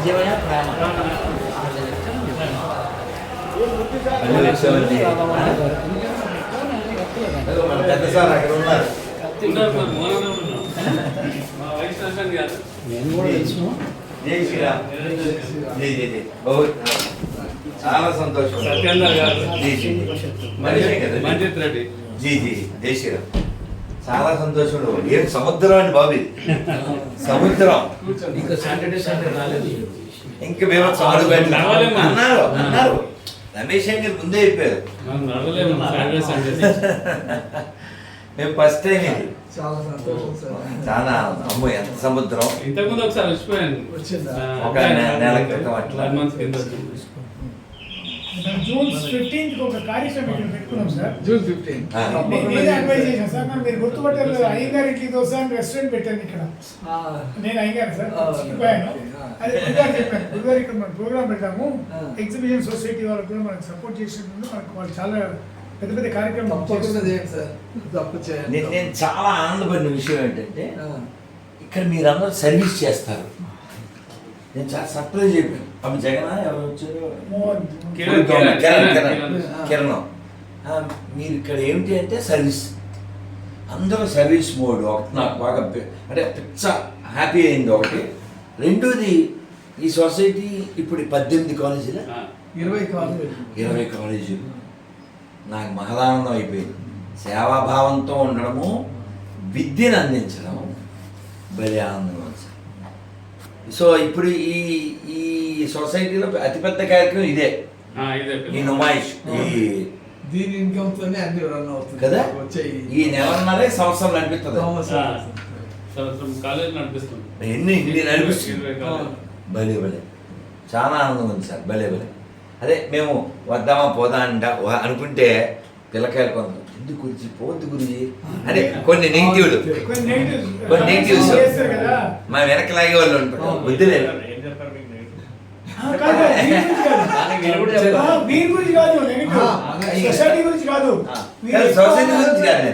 నిజమైన ప్రేమ జై జై జై జై చాలా సంతోషం సత్యేంద్ర గారు. జై కదండి మంజిత్ రెడ్డి జీ జీ జై శ్రీరామ్ చాలా సంతోషం. ఏం సముద్రం అండి బాబు. సముద్రం. ఇంకా సాటర్డే సండే రాలేదు ఇంకా మేము పెట్టలేదు. నడవలేమా? అన్నారు అన్నారు. రమేష్ అండి ముందే అయిపోయారు మేము ఫస్ట్ టైం ఇది. చాలా సంతోషం సార్. చాలా అమ్మో ఎంత సముద్రం. ఇంతకుముందు ఒకసారి వచ్చిపోయాను. ఒక నెల క్రితం అట్లా. జూన్ ఫిఫ్టీన్త్కి ఒక కార్యక్రమం ఇక్కడ పెట్టుకున్నాం సార్. June fifteen. నేనే అడ్వైజ్ చేశాను సార్ నాకు మీరు గుర్తుపట్టారు కదా అయ్యగారి ఇడ్లీ దోశ అని రెస్టారెంట్ పెట్టాను ఇక్కడ. నేను సార్. అదే గురుగారు చెప్పాను గురుగారు ఇక్కడ మనం ప్రోగ్రామ్ పెట్టాము. ఎగ్జిబిషన్ సొసైటీ వాళ్ళకి కూడా మనకు సపోర్ట్ చేసినప్పుడు మనకు వాళ్ళు చాలా పెద్ద పెద్ద కార్యక్రమం తప్పకుండా చేయండి సార్. తప్పు చేయండి. నేను చాలా ఆనందపడిన విషయం ఏంటంటే ఇక్కడ మీరందరూ సర్వీస్ చేస్తారు. నేను చాలా సర్ప్రైజ్ అయిపోయాను అప్పుడు జగన్ ఎవరు వచ్చారు? మోహన్. కిరణ్, మీరు ఇక్కడ ఏమిటి అంటే సర్వీస్. అందరూ సర్వీస్ మోడ్ ఒకటి నాకు బాగా అంటే పిచ్చ హ్యాపీ అయింది ఒకటి. రెండోది ఈ సొసైటీ ఇప్పుడు పద్దెనిమిది కాలేజీలు? ఇరవై కాదు ఇరవై కాలేజీలు. నాకు మహదానందం అయిపోయింది. సేవాభావంతో ఉండడము విద్యను అందించడం బలి ఆనందం ఉంది సార్. సో ఇప్పుడు ఈ ఈ సొసైటీలో అతిపెద్ద కార్యక్రమం ఇదే. ఆ, ఇదే. ఈ నుమాయిష్ ఈ దీని ఇన్కమ్ తోనే అన్ని రన్ అవుతుంది కదా? ఈ నెలన్నరే సంవత్సరం నడిపిస్తుంది ఆ, సంవత్సరం కాలేజ్ నడిపిస్తుంది. ఎన్ని ఇన్ని నడిపిస్తుంది. భలే భలే. చాలా ఆనందం ఉంది సార్. భలే భలే. అదే మేము వద్దామా పోదా అంట అనుకుంటే పిల్లకాయలు కొంత ఎందుకు గురించి? పోద్దు గురించి అదే కొన్ని నెగిటివ్లు కొన్ని కదా. మా వెనక లాగే వాళ్ళు ఉంటారు. ఆ, సొసైటీ గురించి కాదు